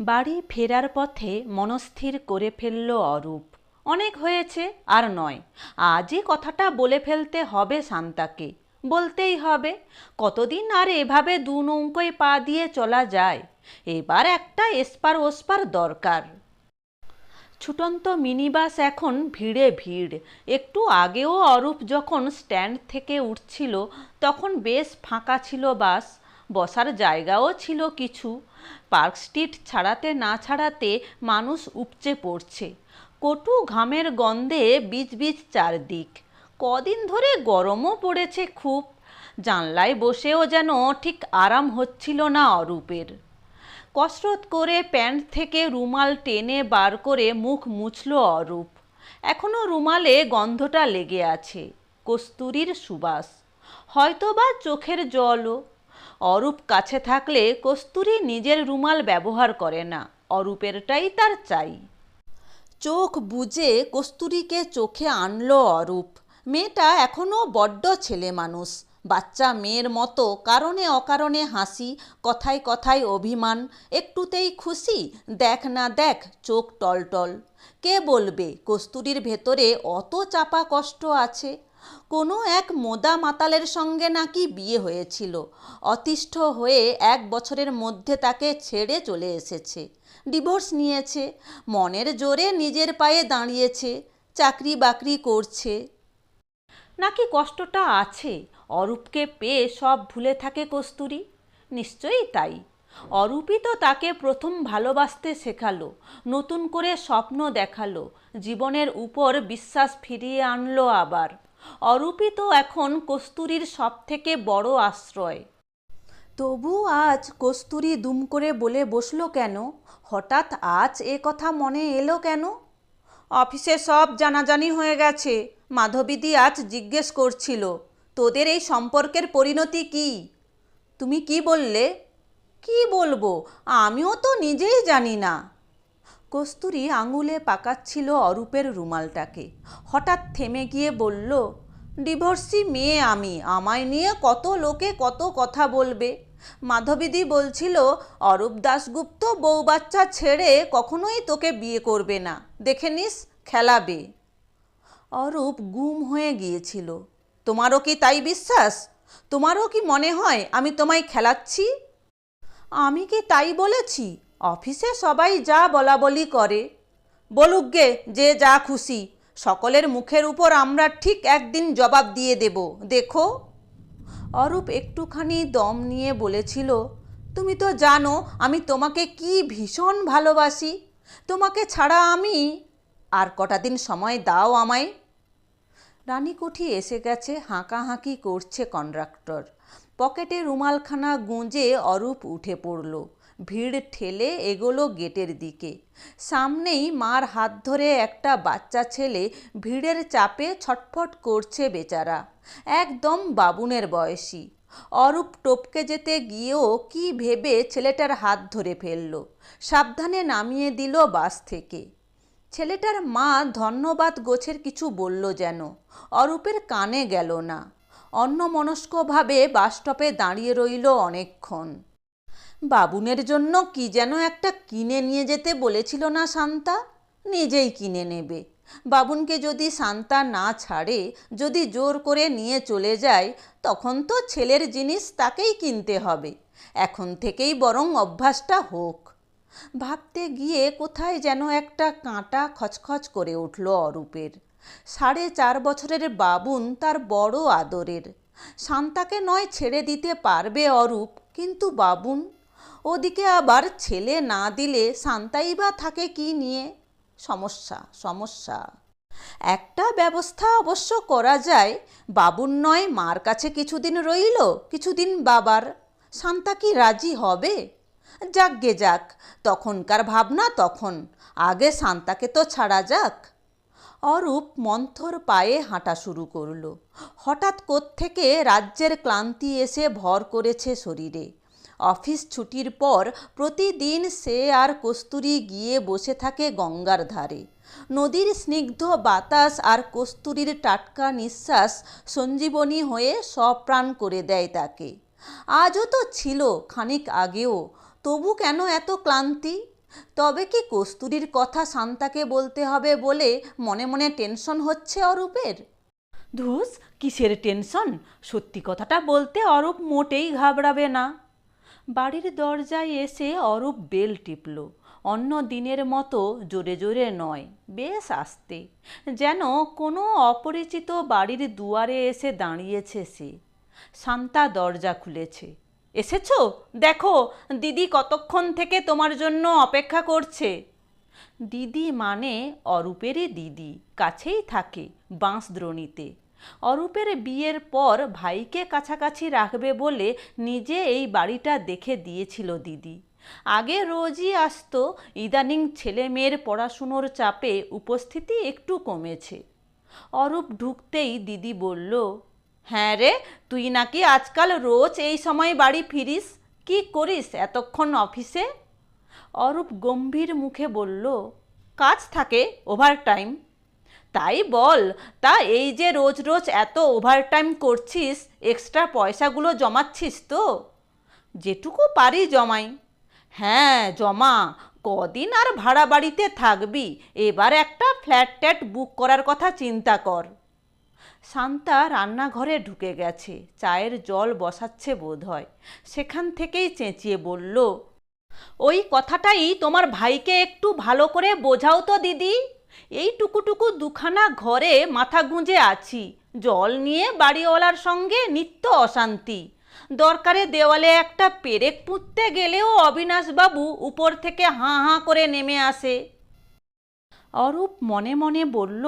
বাড়ি ফেরার পথে মনস্থির করে ফেলল অরূপ। অনেক হয়েছে, আর নয়। আজই কথাটা বলে ফেলতে হবে শান্তাকে। বলতেই হবে, কতদিন আর এভাবে দু নৌকোয় পা দিয়ে চলা যায়? এবার একটা এসপার ওসপার দরকার। ছুটন্ত মিনিবাস এখন ভিড়ে ভিড়। একটু আগেও অরূপ যখন স্ট্যান্ড থেকে উঠছিল, তখন বেশ ফাঁকা ছিল বাস। বসার জায়গাও ছিল কিছু। পার্ক স্ট্রিট ছাড়াতে না ছাড়াতে মানুষ উপচে পড়ছে। কটু ঘামের গন্ধে বীজ বীজ চারদিক। কদিন ধরে গরমও পড়েছে খুব। জানলায় বসেও যেন ঠিক আরাম হচ্ছিল না অরূপের। কসরত করে প্যান্ট থেকে রুমাল টেনে বার করে মুখ মুছল অরূপ। এখনও রুমালে গন্ধটা লেগে আছে। কস্তুরীর সুবাস। হয়তোবা চোখের জলও। অরূপ কাছে থাকলে কস্তুরী নিজের রুমাল ব্যবহার করে না। অরূপেরটাই তার চাই। চোখ বুজে কস্তুরীকে চোখে আনলো অরূপ। মেয়েটা এখনও বড্ড ছেলে মানুষ। বাচ্চা মেয়ের মতো কারণে অকারণে হাসি, কথায় কথায় অভিমান, একটুতেই খুশি, দেখ না দেখ, চোখ টলটল। কে বলবে, কস্তুরীর ভেতরে অত চাপা কষ্ট আছে? কোনো এক মোদা মাতালের সঙ্গে নাকি বিয়ে হয়েছিল। অতিষ্ঠ হয়ে এক বছরের মধ্যে তাকে ছেড়ে চলে এসেছে। ডিভোর্স নিয়েছে, মনের জোরে নিজের পায়ে দাঁড়িয়েছে চাকরি বাকরি করছে। নাকি কষ্টটা আছে? অরূপকে পেয়ে সব ভুলে থাকে কস্তুরী? নিশ্চয়ই তাই। অরূপই তো তাকে প্রথম ভালোবাসতে শেখালো, নতুন করে স্বপ্ন দেখাল, জীবনের উপর বিশ্বাস ফিরিয়ে আনলো আবার। অরূপই তো এখন কস্তুরীর সব থেকে বড় আশ্রয়। তবু আজ কস্তুরী দুম করে বলে বসল কেন? হঠাৎ আজ এ কথা মনে এলো কেন? অফিসে সব জানাজানি হয়ে গেছে। মাধবীদি আজ জিজ্ঞেস করছিল, তোদের এই সম্পর্কের পরিণতি কি? তুমি কি বললে? কি বলব? আমিও তো নিজেই জানি না। কস্তুরী আঙুলে পাকাচ্ছিল অরূপের রুমালটাকে। হঠাৎ থেমে গিয়ে বলল, ডিভোর্সি মেয়ে আমি, আমায় নিয়ে কত লোকে কত কথা বলবে? মাধবীদি বলছিল, অরূপ দাশগুপ্ত বউ বাচ্চা ছেড়ে কখনোই তোকে বিয়ে করবে না। দেখে নিস, খেলাবে। অরূপ গুম হয়ে গিয়েছিল। তোমারও কি তাই বিশ্বাস? তোমারও কি মনে হয় আমি তোমায় খেলাচ্ছি? আমি কি তাই বলেছি? অফিসে সবাই যা বলা বলি করে। বলুক গে, যে যা খুশি। সকলের মুখের উপর আমরা ঠিক একদিন জবাব দিয়ে দেব। দেখো। অরূপ একটুখানি দম নিয়ে বলেছিল, তুমি তো জানো, আমি তোমাকে কি ভীষণ ভালোবাসি। তোমাকে ছাড়া আমি আর কটা দিন সময় দাও আমায়। রানীকুঠি এসে গেছে, হাঁকাহাঁকি করছে কন্ডাক্টর। পকেটে রুমালখানা গুঁজে অরূপ উঠে পড়ল। ভিড় ঠেলে এগোলো গেটের দিকে। সামনেই মার হাত ধরে একটা বাচ্চা ছেলে ভিড়ের চাপে ছটফট করছে বেচারা। একদম বাবুনের বয়সী। অরূপ টপকে যেতে গিয়েও কি ভেবে ছেলেটার হাত ধরে ফেলল। সাবধানে নামিয়ে দিল বাস থেকে। ছেলেটার মা ধন্যবাদ গোছের কিছু বলল যেন। অরূপের কানে গেল না। অন্যমনস্কভাবে বাসস্টপে দাঁড়িয়ে রইল অনেকক্ষণ। বাবুনের জন্য কি যেন একটা কিনে নিয়ে যেতে বলেছিল না শান্তা? নিজেই কিনে নেবে। বাবুনকে যদি শান্তা না ছাড়ে, যদি জোর করে নিয়ে চলে যায়, তখন তো ছেলের জিনিস তাকেই কিনতে হবে। এখন থেকেই বরং অভ্যাসটা হোক। ভাবতে গিয়ে কোথায় যেন একটা কাঁটা খচখচ করে উঠল অরূপের। সাড়ে চার বছরের বাবুন তার বড় আদরের। শান্তাকে নয় ছেড়ে দিতে পারবে অরূপ, কিন্তু বাবুন ওদিকে আবার ছেলে না দিলে শান্তাই বা থাকে কি নিয়ে? সমস্যা সমস্যা। একটা ব্যবস্থা অবশ্য করা যায়। বাবুর নয়, মার কাছে কিছুদিন রইল, কিছুদিন বাবার। শান্তা কি রাজি হবে? যাক গে যাক, তখনকার ভাবনা তখন। আগে শান্তাকে তো ছাড়া যাক। অরূপ মন্থর পায়ে হাঁটা শুরু করল। হঠাৎ থেকে রাজ্যের ক্লান্তি এসে ভর করেছে শরীরে। অফিস ছুটির পর প্রতিদিন সে আর কস্তুরি গিয়ে বসে থাকে গঙ্গার ধারে। নদীর স্নিগ্ধ বাতাস আর কস্তুরীর টাটকা নিঃশ্বাস সঞ্জীবনী হয়ে সপ্রাণ করে দেয় তাকে। আজও তো ছিল খানিক আগেও, তবু কেন এত ক্লান্তি? তবে কি কস্তুরীর কথা শান্তাকে বলতে হবে বলে মনে মনে টেনশন হচ্ছে অরূপের? ধুস, কিসের টেনশন? সত্যি কথাটা বলতে অরূপ মোটেই ঘাবড়াবে না। বাড়ির দরজায় এসে অরূপ বেল টিপল। অন্য দিনের মতো জোরে জোরে নয়, বেশ আস্তে। যেন কোনো অপরিচিত বাড়ির দুয়ারে এসে দাঁড়িয়েছে সে। শান্তা দরজা খুলেছে। এসেছ? দেখো, দিদি কতক্ষণ থেকে তোমার জন্য অপেক্ষা করছে। দিদি মানে অরূপেরই দিদি, কাছেই থাকে বাঁশদ্রোণীতে। অরূপের বিয়ের পর ভাইকে কাছাকাছি রাখবে বলে নিজে এই বাড়িটা দেখে দিয়েছিল দিদি। আগে রোজই আসতো, ইদানিং ছেলে মেয়ের পড়াশুনোর চাপে উপস্থিতি একটু কমেছে। অরূপ ঢুকতেই দিদি বলল হ্যাঁ রে, তুই নাকি আজকাল রোজ এই সময় বাড়ি ফিরিস? কি করিস এতক্ষণ অফিসে? অরূপ গম্ভীর মুখে বলল, কাজ থাকে, ওভারটাইম। তাই বল, তা এই যে রোজ রোজ এত ওভারটাইম করছিস এক্সট্রা পয়সাগুলো জমাচ্ছিস তো। যেটুকু পারি জমাই। হ্যাঁ জমা। কদিন আর ভাড়া বাড়িতে থাকবি, এবার একটা ফ্ল্যাট ট্যাট বুক করার কথা চিন্তা কর। শান্তা রান্নাঘরে ঢুকে গেছে, চায়ের জল বসাচ্ছে বোধহয়। সেখান থেকেই চেঁচিয়ে বলল, ওই কথাটাই তোমার ভাইকে একটু ভালো করে বোঝাও তো দিদি। এই টুকুটুকু দুখানা ঘরে মাথা গুঁজে আছি। জল নিয়ে বাড়িওয়ালার সঙ্গে নিত্য অশান্তি। দরকারে দেওয়ালে একটা পেরেক পুঁততে গেলেও অবিনাশবাবু উপর থেকে হাঁ হাঁ করে নেমে আসে। অরূপ মনে মনে বলল,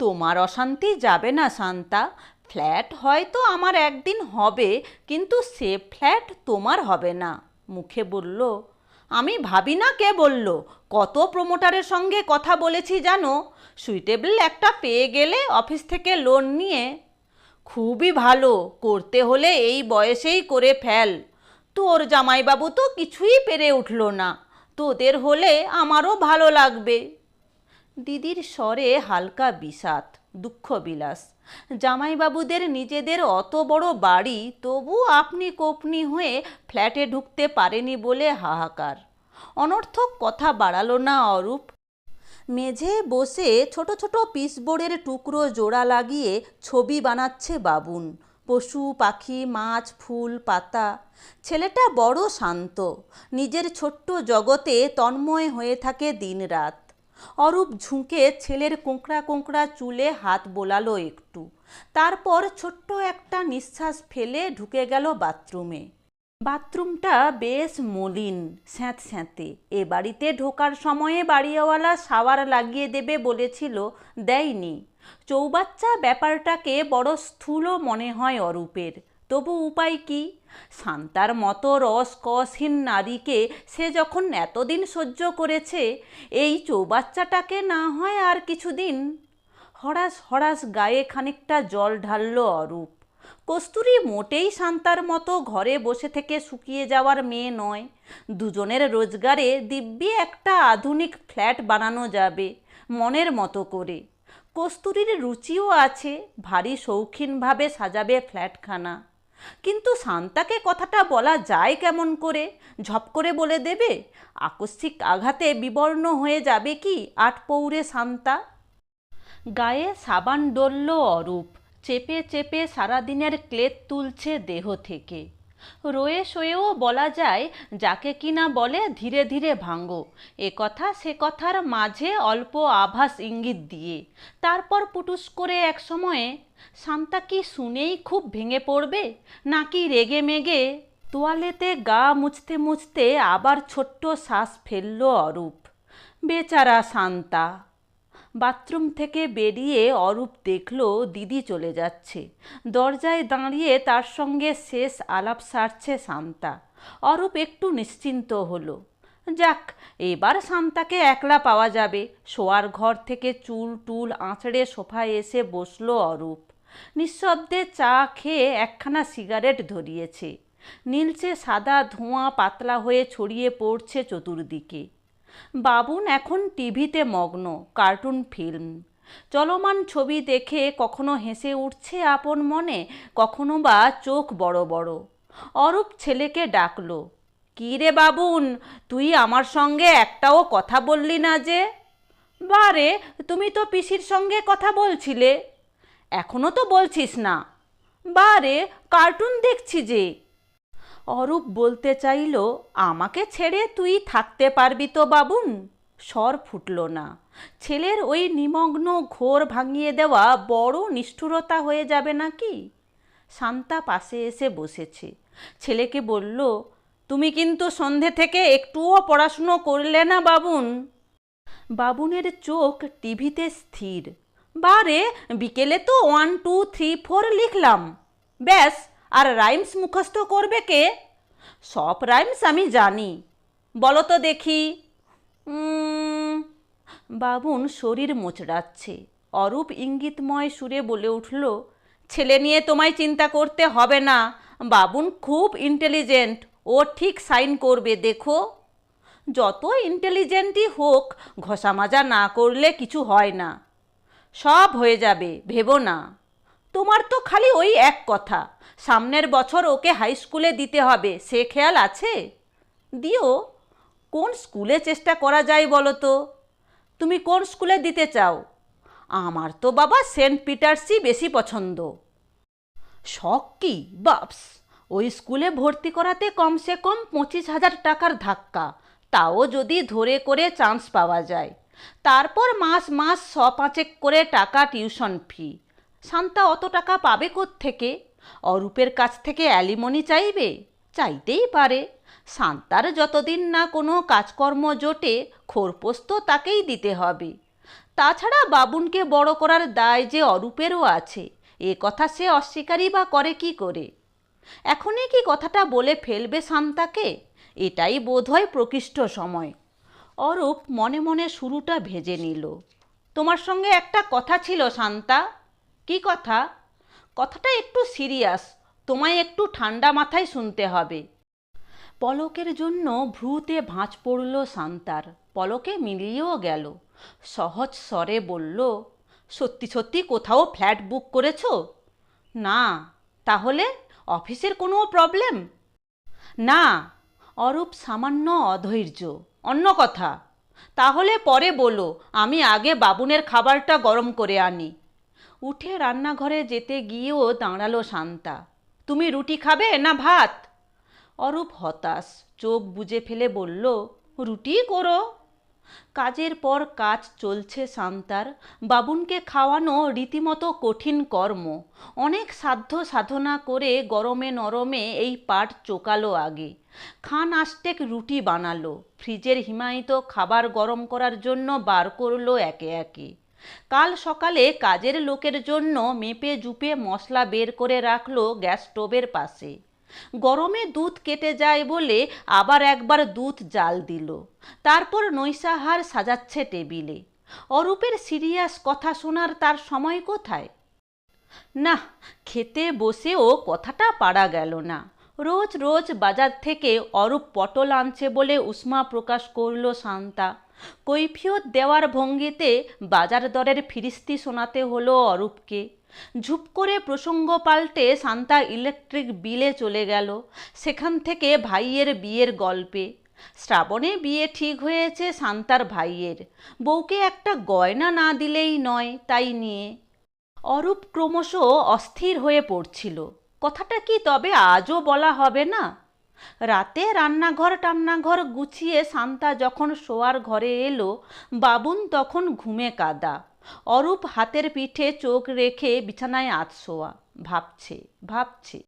তোমার অশান্তি যাবে না শান্তা। ফ্ল্যাট হয়তো আমার একদিন হবে, কিন্তু সে ফ্ল্যাট তোমার হবে না। মুখে বলল আমি ভাবি না কে বলল। কত প্রমোটারের সঙ্গে কথা বলেছি জানো? সুইটেবল একটা পেয়ে গেলে অফিস থেকে লোন নিয়ে। খুবই ভালো, করতে হলে এই বয়সেই করে ফেল। তোর জামাইবাবু তো কিছুই পেরে উঠল না। তোদের হলে আমারও ভালো লাগবে। দিদির স্বরে হালকা বিষাদ দুঃখ বিলাস জামাইবাবুদের নিজেদের অত বড় বাড়ি, তবু আপনি কোপনি হয়ে ফ্ল্যাটে ঢুকতে পারেনি বলে হাহাকার। অনর্থক কথা বাড়ালো না অরূপ। মেঝে বসে ছোট ছোট পিসবোর্ডের টুকরো জোড়া লাগিয়ে ছবি বানাচ্ছে বাবুন। পশু, পাখি, মাছ, ফুল, পাতা। ছেলেটা বড় শান্ত। নিজের ছোট্ট জগতে তন্ময় হয়ে থাকে দিনরাত। অরূপ ঝুঁকে ছেলের কোঁকড়া কোঁকড়া চুলে হাত বোলালো একটু। তারপর ছোট্ট একটা নিঃশ্বাস ফেলে ঢুকে গেল বাথরুমে। বাথরুমটা বেশ মলিন, স্যাঁত স্যাঁতে। এ বাড়িতে ঢোকার সময়ে বাড়িওয়ালা সাওয়ার লাগিয়ে দেবে বলেছিল, দেয়নি। চৌবাচ্চা ব্যাপারটাকে বড় স্থূল মনে হয় অরূপের। তবু উপায় কি? শান্তার মতো রস কসহীন নারীকে সে যখন এতদিন সহ্য করেছে, এই চৌবাচ্চাটাকে না হয় আর কিছুদিন। হরাস হরাস গায়ে খানিকটা জল ঢালল অরূপ। কস্তুরী মোটেই শান্তার মতো ঘরে বসে থেকে শুকিয়ে যাওয়ার মেয়ে নয়। দুজনের রোজগারে দিব্যি একটা আধুনিক ফ্ল্যাট বানানো যাবে, মনের মতো করে। কস্তুরীর রুচিও আছে, ভারী শৌখিনভাবে সাজাবে ফ্ল্যাটখানা। কিন্তু শান্তাকে কথাটা বলা যায় কেমন করে? ঝপ করে বলে দেবে, আকস্মিক আঘাতে বিবর্ণ হয়ে যাবে কি আট পৌরে শান্তা? গায়ে সাবান ডলল অরূপ, চেপে চেপে সারাদিনের ক্লেদ তুলছে দেহ থেকে। রয়ে শোয়েও বলা যায়, যাকে কিনা বলে ধীরে ধীরে ভাঙো এ কথা সে কথার মাঝে অল্প আভাস ইঙ্গিত দিয়ে। তারপর পুটুস করে এক সময়ে, শান্তা কি শুনেই খুব ভেঙে পড়বে? নাকি রেগে মেগে? তোয়ালেতে গা মুছতে মুছতে আবার ছোট্ট শ্বাস ফেলল অরূপ। বেচারা শান্তা বাথরুম থেকে বেরিয়ে অরূপ দেখল, দিদি চলে যাচ্ছে। দরজায় দাঁড়িয়ে তার সঙ্গে শেষ আলাপ সারছে শান্তা। অরূপ একটু নিশ্চিন্ত হলো। যাক, এবার শান্তাকে একলা পাওয়া যাবে। শোয়ার ঘর থেকে চুল টুল আঁচড়ে সোফায় এসে বসল অরূপ। নিঃশব্দে চা খেয়ে একখানা সিগারেট ধরিয়েছে। নীলচে সাদা ধোঁয়া পাতলা হয়ে ছড়িয়ে পড়ছে চতুর্দিকে। বাবুন এখন টিভিতে মগ্ন, কার্টুন ফিল্ম। চলমান ছবি দেখে কখনো হেসে উঠছে আপন মনে, কখনো বা চোখ বড় বড়। অরূপ ছেলেকে ডাকলো, কী রে বাবুন, তুই আমার সঙ্গে একটাও কথা বললি না যে? বারে তুমি তো পিসির সঙ্গে কথা বলছিলে? এখনও তো বলছিস না। বারে কার্টুন দেখছি যে। অরূপ বলতে চাইল, আমাকে ছেড়ে তুই থাকতে পারবি তো বাবুন? স্বর ফুটল না। ছেলের ওই নিমগ্ন ঘোর ভাঙিয়ে দেওয়া বড় নিষ্ঠুরতা হয়ে যাবে নাকি? শান্তা পাশে এসে বসেছে। ছেলেকে বলল, তুমি কিন্তু সন্ধে থেকে একটুও পড়াশুনো করলে না বাবুন? বাবুনের চোখ টিভিতে স্থির। বারে, বিকেলে তো ওয়ান টু থ্রি ফোর লিখলাম। ব্যাস আর রাইমস মুখস্থ করবে কে? সব রাইমস আমি জানি। বলো তো দেখি। বাবুন শরীর মোচড়াচ্ছে। অরূপ ইঙ্গিতময় সুরে বলে উঠল, ছেলে নিয়ে তোমায় চিন্তা করতে হবে না। বাবুন খুব ইন্টেলিজেন্ট ও ঠিক সাইন করবে, দেখো। যত ইন্টেলিজেন্টই হোক, ঘষা মাজা না করলে কিছু হয় না। সব হয়ে যাবে, ভেবো না। তোমার তো খালি ওই এক কথা। সামনের বছর ওকে হাই স্কুলে দিতে হবে, সে খেয়াল আছে? দিও, কোন স্কুলে চেষ্টা করা যায় বলো তো? তুমি কোন স্কুলে দিতে চাও? আমার তো বাবা সেন্ট পিটার্সই বেশি পছন্দ। শখ কি? বাপস, ওই স্কুলে ভর্তি করাতে কমসে কম পঁচিশ হাজার টাকার ধাক্কা, তাও যদি ধরে করে চান্স পাওয়া যায়। তারপর মাস মাস ছ পাঁচেক করে টাকা টিউশন ফি শান্তা, অত টাকা পাবে থেকে অরূপের কাছ থেকে অ্যালিমনি চাইবে? চাইতেই পারে। সান্তার যতদিন না কোনো কাজকর্ম জোটে, খোরপোস্ত তাকেই দিতে হবে। তাছাড়া বাবুনকে বড় করার দায় যে অরূপেরও আছে, এ কথা সে অস্বীকারই বা করে কি করে? এখনই কি কথাটা বলে ফেলবে সান্তাকে? এটাই বোধহয় প্রকৃষ্ট সময়। অরূপ মনে মনে শুরুটা ভেজে নিল। তোমার সঙ্গে একটা কথা ছিল শান্তা কি কথা? কথাটা একটু সিরিয়াস, তোমায় একটু ঠান্ডা মাথায় শুনতে হবে। পলকের জন্য ভ্রুতে ভাঁজ পড়ল শান্তার পলকে মিলিয়েও গেল। সহজ স্বরে বলল, সত্যি সত্যি কোথাও ফ্ল্যাট বুক করেছ? না, তাহলে অফিসের কোনো প্রবলেম? না, অরূপ সামান্য অধৈর্য, অন্য কথা। তাহলে পরে বলো, আমি আগে বাবুনের খাবারটা গরম করে আনি। উঠে রান্নাঘরে যেতে গিয়েও দাঁড়াল শান্তা। তুমি রুটি খাবে না ভাত? অরূপ হতাশ, চোখ বুজে ফেলে বলল, রুটি করো। কাজের পর কাজ চলছে শান্তার। বাবুনকে খাওয়ানো রীতিমতো কঠিন কর্ম। অনেক সাধ্য সাধনা করে গরমে নরমে এই পাট চোকালো আগে। খান আষ্টেক রুটি বানালো। ফ্রিজের হিমায়িত খাবার গরম করার জন্য বার করল একে একে। কাল সকালে কাজের লোকের জন্য মেপে জুপে মশলা বের করে রাখল গ্যাস স্টোভের পাশে। গরমে দুধ কেটে যায় বলে আবার একবার দুধ জাল দিল। তারপর নৈশাহার সাজাচ্ছে টেবিলে। অরূপের সিরিয়াস কথা শোনার তার সময় কোথায়? না, খেতে বসেও কথাটা পারা গেল না। রোজ রোজ বাজার থেকে অরূপ পটল আনছে বলে উষ্মা প্রকাশ করল শান্তা। কৈফিয়ত দেওয়ার ভঙ্গিতে বাজার দরের ফিরিস্তি শোনাতে হলো অরূপকে। ঝুপ করে প্রসঙ্গ পাল্টে শান্তা ইলেকট্রিক বিলে চলে গেল, সেখান থেকে ভাইয়ের বিয়ের গল্পে। শ্রাবণে বিয়ে ঠিক হয়েছে শান্তার ভাইয়ের। বউকে একটা গয়না না দিলেই নয় তাই নিয়ে। অরূপ ক্রমশ অস্থির হয়ে পড়ছিল। কথাটা কি তবে আজও বলা হবে না? রাতে রান্নাঘর টান্নাঘর গুছিয়ে শান্তা যখন শোয়ার ঘরে এলো, বাবুন তখন ঘুমে কাদা। অরূপ হাতের পিঠে চোখ রেখে বিছানায় আতশোয়া ভাবছে ভাবছে,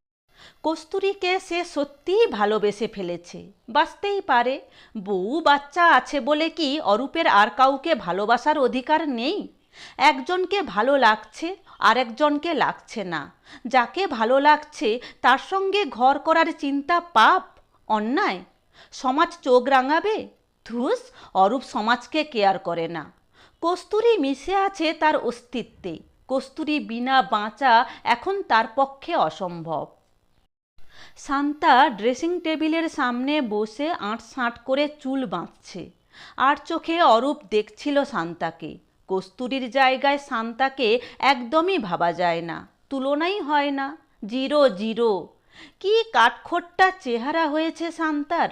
কস্তুরীকে সে সত্যিই ভালোবেসে ফেলেছে। বাঁচতেই পারে। বউ বাচ্চা আছে বলে কি অরূপের আর কাউকে ভালোবাসার অধিকার নেই? একজনকে ভালো লাগছে আর একজনকে লাগছে না। যাকে ভালো লাগছে, তার সঙ্গে ঘর করার চিন্তা পাপ, অন্যায়। সমাজ চোখ রাঙাবে? ধুস, অরূপ সমাজকে কেয়ার করে না। কস্তুরী মিশে আছে তার অস্তিত্বে। কস্তুরী বিনা বাঁচা এখন তার পক্ষে অসম্ভব। শান্তা ড্রেসিং টেবিলের সামনে বসে আঁট সাঁট করে চুল বাঁধছে। আর চোখে অরূপ দেখছিল শান্তাকে। কস্তুরীর জায়গায় শান্তাকে একদমই ভাবা যায় না, তুলনাই হয় না। Zero zero. কি কাঠখোট্টা চেহারা হয়েছে শান্তার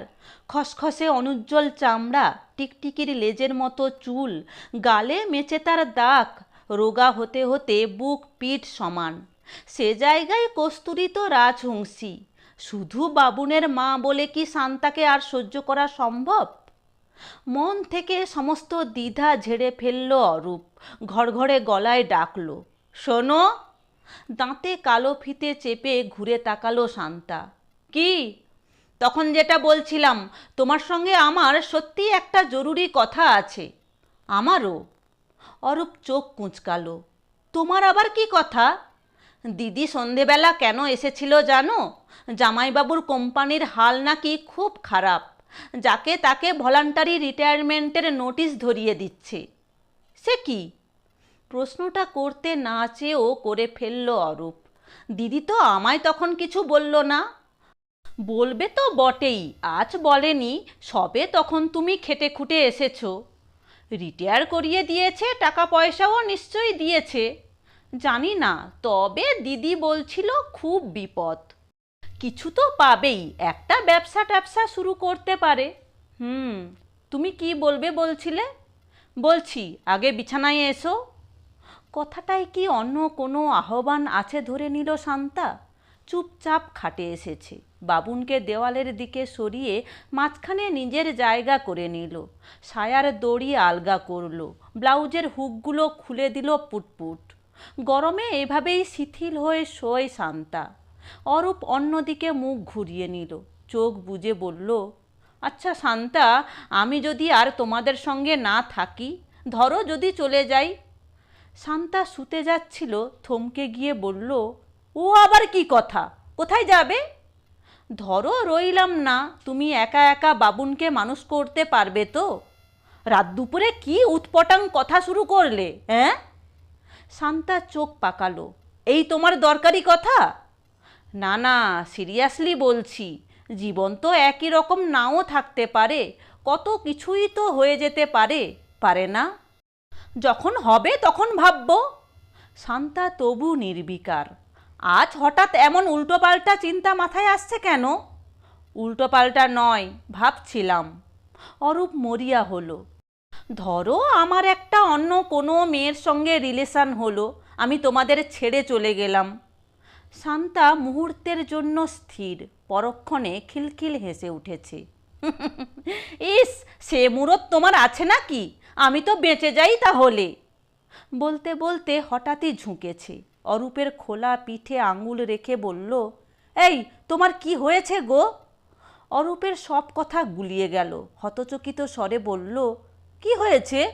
খসখসে অনুজ্জ্বল চামড়া, টিকটিকির লেজের মতো চুল, গালে মেচে তার দাগ, রোগা হতে হতে বুক, পিঠ সমান। সে জায়গায় কস্তুরী তো রাজহংসী। শুধু বাবুনের মা বলে কি শান্তাকে আর সহ্য করা সম্ভব? মন থেকে সমস্ত দ্বিধা ঝেড়ে ফেলল অরূপ। ঘড়ঘড়ে গলায় ডাকলো, শোনো। দাঁতে কালো ফিতে চেপে ঘুরে তাকালো শান্তা। কি? তখন যেটা বলছিলাম, তোমার সঙ্গে আমার সত্যি একটা জরুরি কথা আছে। আমারও? অরূপ চোখ কুঁচকালো। তোমার আবার কি কথা? দিদি সন্ধেবেলা কেন এসেছিল জানো? জামাইবাবুর কোম্পানির হাল নাকি খুব খারাপ। যাকে তাকে ভলান্টারি রিটায়ারমেন্টের নোটিশ ধরিয়ে দিচ্ছে। সে কি? প্রশ্নটা করতে না চেয়েও করে ফেলল অরূপ। দিদি তো আমায় তখন কিছু বলল না। বলবে তো বটেই, আজ বলেনি, সবে তখন তুমি খেটে খুঁটে এসেছ। রিটায়ার করিয়ে দিয়েছে টাকা পয়সাও নিশ্চয়ই দিয়েছে। জানি না, তবে দিদি বলছিল খুব বিপদ। কিছু তো পাবেই। একটা ব্যবসা ট্যাবসা শুরু করতে পারে। হুম, তুমি কি বলবে বলছিলে? বলছি, আগে বিছানায় এসো। কথাটায় কি অন্য কোনো আহ্বান আছে ধরে নিল শান্তা? চুপচাপ খাটে এসেছে। বাবুনকে দেওয়ালের দিকে সরিয়ে মাঝখানে নিজের জায়গা করে নিল। সায়ার দড়ি আলগা করল। ব্লাউজের হুকগুলো খুলে দিল পুটপুট। গরমে এভাবেই শিথিল হয়ে শোয় শান্তা। অরূপ অন্যদিকে মুখ ঘুরিয়ে নিল। চোখ বুজে বলল আচ্ছা শান্তা, আমি যদি আর তোমাদের সঙ্গে না থাকি, ধরো যদি চলে যাই? শান্তা শুতে যাচ্ছিল, থমকে গিয়ে বলল, ও আবার কি কথা? কোথায় যাবে? ধরো রইলাম না, তুমি একা একা বাবুনকে মানুষ করতে পারবে তো? রাত দুপুরে কি উৎপটাং কথা শুরু করলে হ্যাঁ শান্তা চোখ পাকালো, এই তোমার দরকারি কথা? না না সিরিয়াসলি বলছি, জীবন তো একই রকম নাও থাকতে পারে, কত কিছুই তো হয়ে যেতে পারে পারে না? যখন হবে তখন ভাববো। শান্তা তবু নির্বিকার। আজ হঠাৎ এমন উল্টোপাল্টা চিন্তা মাথায় আসছে কেন? উল্টোপাল্টা নয়, ভাবছিলাম। অরূপ মরিয়া হলো। ধরো আমার একটা অন্য কোনো মেয়ের সঙ্গে রিলেশন হলো, আমি তোমাদের ছেড়ে চলে গেলাম। শান্তা মুহূর্তের জন্য স্থির, পরক্ষণে খিলখিল হেসে উঠেছে। ইস, সে মুরত তোমার আছে নাকি? আমি তো বেঁচে যাই তাহলে। বলতে বলতে হঠাৎই ঝুঁকেছে। অরূপের খোলা পিঠে আঙুল রেখে বলল, এই, তোমার কি হয়েছে গো? অরূপের সব কথা গুলিয়ে গেল। হতচকিত স্বরে বলল, কি হয়েছে?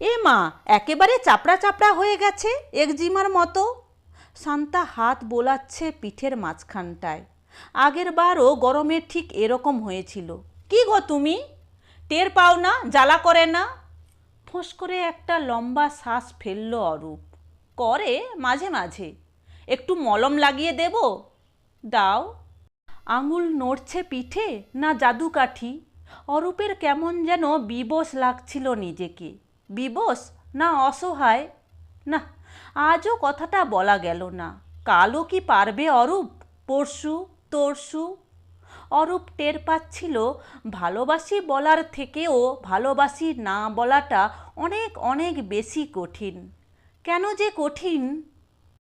এ মা, একেবারে চাপড়া চাপড়া হয়ে গেছে, একজিমার মতো। শান্তা হাত বোলাচ্ছে পিঠের মাঝখানটায়। আগের বারও গরমে ঠিক এরকম হয়েছিল। কি গো তুমি? টের পাও না? জ্বালা করে না? ফোঁস করে একটা লম্বা শ্বাস ফেলল অরূপ। করে মাঝে মাঝে। একটু মলম লাগিয়ে দেব? দাও। আঙুল নড়ছে পিঠে না জাদু কাঠি অরূপের কেমন যেন বিবশ লাগছিল নিজেকে। বিবশ না অসহায়? না আজও কথাটা বলা গেল না। কালও কি পারবে অরূপ? পরশু, তরশু? অরূপ টের পাচ্ছিল ভালোবাসি বলার থেকেও ভালোবাসি না বলাটা অনেক অনেক বেশি কঠিন। কেন যে কঠিন?